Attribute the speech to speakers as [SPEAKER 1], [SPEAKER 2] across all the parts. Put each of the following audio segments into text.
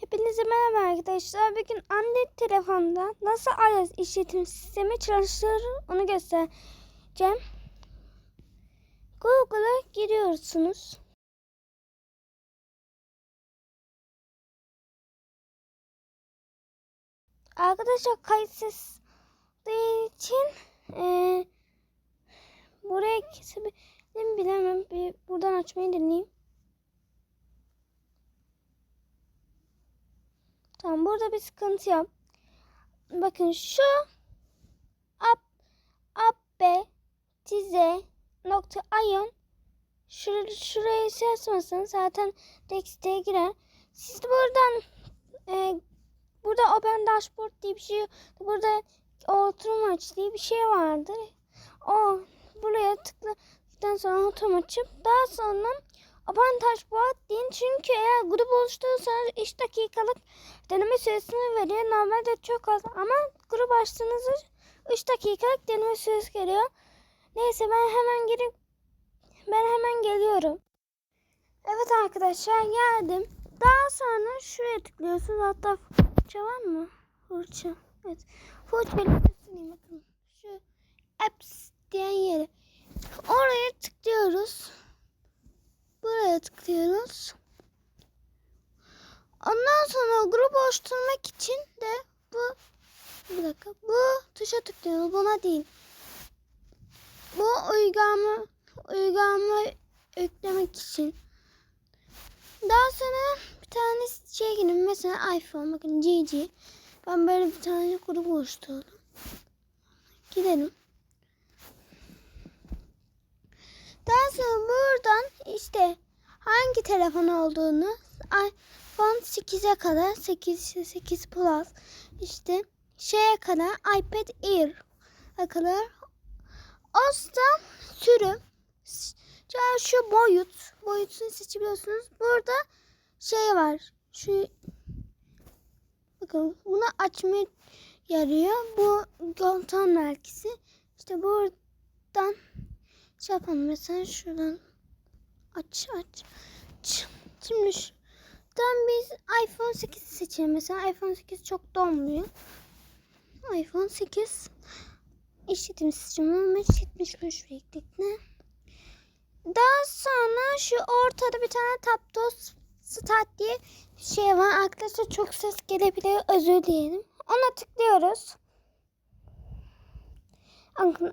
[SPEAKER 1] Hepinize merhaba arkadaşlar. Bugün anne telefonda nasıl iOS işletim sistemi çalıştırır onu göstereceğim. Google'a giriyorsunuz. Arkadaşlar kayıtsız için eee buraya kesebilirim bilemem. Bir buradan açmayı deneyeyim. Tamam burada bir sıkıntı yok. Bakın şu app abbe tize nokta ion şur şuraya şey yazmasın zaten teksteye girer. Siz de buradan e, burada open dashboard diye bir şey. Burada oturum aç diye bir şey vardır. O buraya tıkladıktan sonra oturum açıp daha sonra Avantaj bu deyin çünkü eğer grup oluşturursanız 3 dakikalık deneme süresini veriyor. Normalde çok az ama grup açtığınızda 3 dakikalık deneme süresi geliyor. Neyse ben hemen girip ben hemen geliyorum. Evet arkadaşlar geldim. Daha sonra şuraya tıklıyorsunuz. Hatta fırça var mı? Fırça. Evet. Fırça benim bakın. Şu apps diyen yere. Oraya tıklıyoruz. Buraya tıklıyoruz. Ondan sonra grup oluşturmak için de bu bir dakika bu tuşa tıklıyoruz. Buna değil. Bu uygulama uygulama yüklemek için. Daha sonra bir tane şey girin. Mesela iPhone bakın GG. Ben böyle bir tane grup oluşturdum. Gidelim. Daha sonra buradan işte hangi telefon olduğunu iPhone 8'e kadar 8 8 Plus işte şeye kadar iPad Air kadar Osta sürüm şu boyut boyutunu seçebiliyorsunuz. Burada şey var. Şu bakın bunu açmaya yarıyor. Bu kontrol merkezi. İşte buradan şey yapalım mesela şuradan aç aç. Şimdi şuradan biz iPhone 8 seçelim mesela iPhone 8 çok donmuyor. iPhone 8 işletim sistemi 75 büyüklükte. Daha sonra şu ortada bir tane Taptos Start diye bir şey var. Arkadaşlar çok ses gelebilir. Özür dilerim. Ona tıklıyoruz.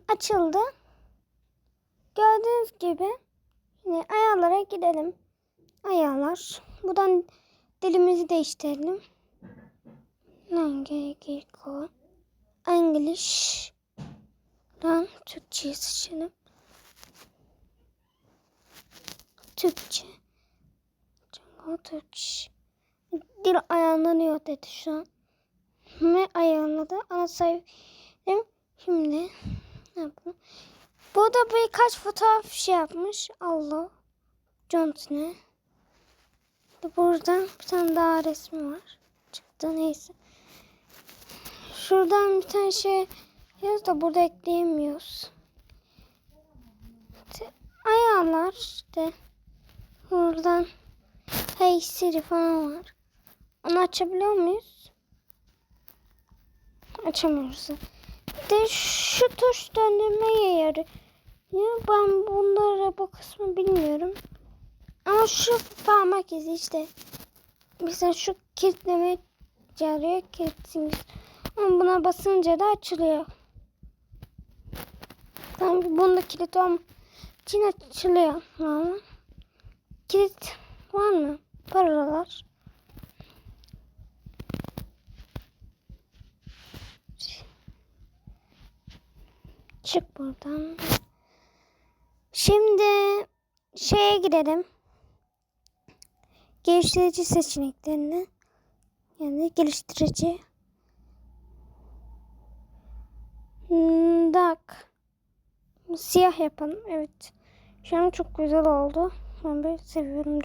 [SPEAKER 1] Açıldı. Gördüğünüz gibi yine ayarlara gidelim. Ayarlar. Buradan dilimizi değiştirelim. Hangi ko? English. Dan Türkçe'yi seçelim. Türkçe. Jungle Türkçe. Dil ayarlanıyor dedi şu an. Ve ayarladı. Ana sayfam. Şimdi ne yapalım? Burada birkaç fotoğraf şey yapmış. Allah. John Cena. Buradan bir tane daha resmi var. Çıktı neyse. Şuradan bir tane şey yaz da burada ekleyemiyoruz. İşte ayarlar işte. Buradan Hey Siri falan var. Onu açabiliyor muyuz? Açamıyoruz. Bir de şu tuş döndürmeye yarıyor. Ben bunları bu kısmı bilmiyorum. Ama şu parmak izi işte. Mesela şu kilitleme yarıyor. Kilitimiz. Ama buna basınca da açılıyor. Tam bunda kilit olma için açılıyor. Ama kilit var mı? Paralar. Çık buradan. Şimdi şeye gidelim. Geliştirici seçeneklerine. Yani geliştirici. Dak. Siyah yapalım. Evet. Şu an çok güzel oldu. Ben böyle seviyorum.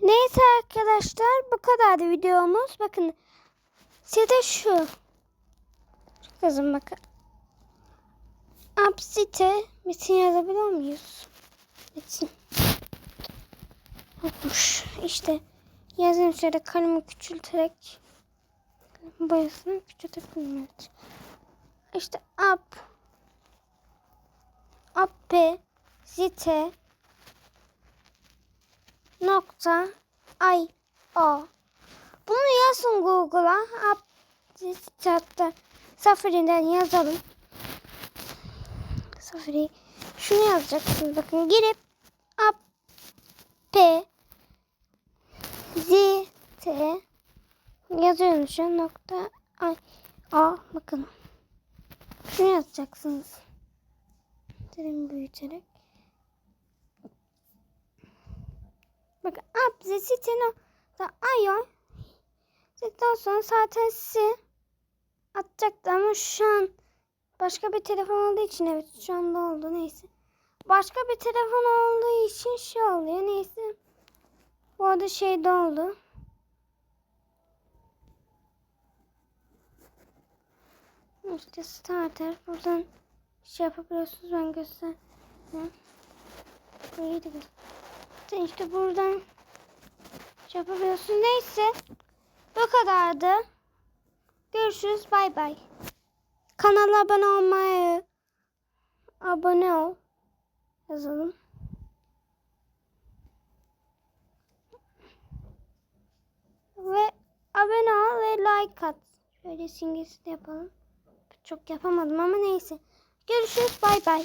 [SPEAKER 1] Neyse arkadaşlar bu kadardı videomuz. Bakın size şu. Kızım bakın. Apsite metin yazabiliyor muyuz? Metin. Yokmuş. İşte Yazayım şöyle kalemi küçülterek. Boyasını küçültebilirim. İşte up. Up. Zite. Nokta. Ay. O. Bunu yazın Google'a. Up. Zite hatta. Safari'den yazalım. Safari. Şunu yazacaksınız. Bakın girip up. P. Z. T. Yazıyorum şu an nokta. Ay. A. Bakın. Şunu yazacaksınız. Derin büyüterek. Bakın up. Z. T. Nokta. Ayon. Z'den sonra zaten size atacaktı ama şu an başka bir telefon olduğu için evet şu anda oldu neyse. Başka bir telefon olduğu için şey oluyor neyse. Bu arada şey de oldu. İşte starter buradan şey yapabiliyorsunuz ben göstereyim. Burayı da göstereyim. İşte buradan şey yapabiliyorsunuz. Neyse. Bu kadardı. Görüşürüz. Bay bay. Kanala abone olmayı abone ol yazalım. Ve abone ol ve like at. Şöyle simgesi de yapalım. Çok yapamadım ama neyse. Görüşürüz. Bay bay.